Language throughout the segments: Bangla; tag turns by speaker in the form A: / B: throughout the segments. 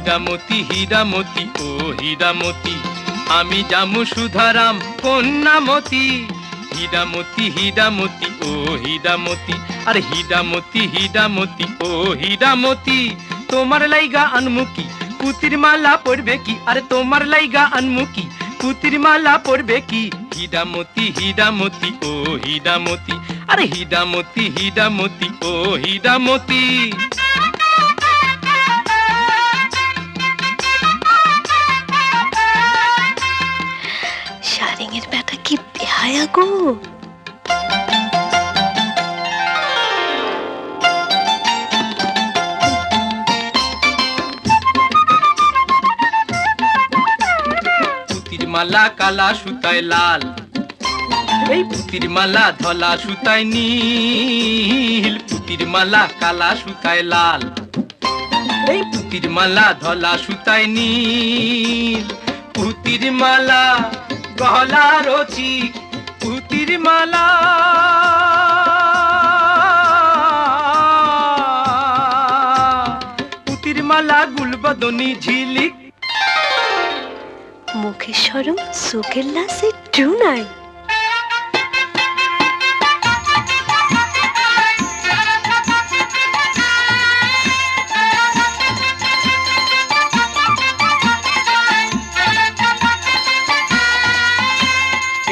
A: হীরামতি হীরামতি, ও হীরামতি। আমি জামু সুধারাম কন্যামতি। হীরামতি হীরামতি, ও হীরামতি। আরে হীরামতি হীরামতি, ও হীরামতি। তোমার লাইগা আনমুকি পুতির মালা পড়বে কি? আরে তোমার লাইগা আনমুকি পুতির মালা পড়বে কি? হীরামতি হীরামতি, ও হীরামতি। আরে হীরামতি হীরামতি, ও হীরামতি।
B: শারিংয়ের ব্যাটা কি বেহায়া গো?
A: মালা কালা সুতায় লাল। এই পুতির মালা ধলা সুতায় নীল। পুতির মালা কালা সুতায় লাল। এই পুতির মালা ধলা সুতায় নীল। পুতির মালা গহলা রচি পুতির মালা। পুতির মালা গুলবদনি ঝিলিক।
B: মুখে সরম চোখের লাসে টু নাই।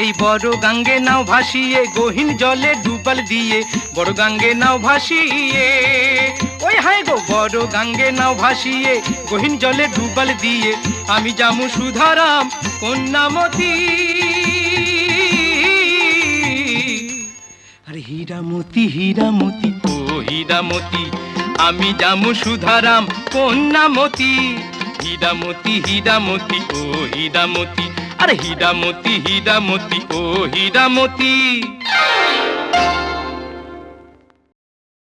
A: এই বড় গাঙ্গে নাও ভাসিয়ে, গহীন জলে ডুবাল দিয়ে, বড় গাঙ্গে নাও ভাসিয়ে। ওই হায় গো, বড় গাঙ্গে নাও ভাসিয়ে, গহীন জলে ডুবাল দিয়ে, আমি জামু সুধারাম কন্যামতি। আরে হীরামতি হীরামতি, ও হীরামতি, আমি জামু সুধারাম কন্যামতি। হীরামতি হীরামতি, ও হীরামতি আরে হিদামতি হিদামতি ও হীরামতি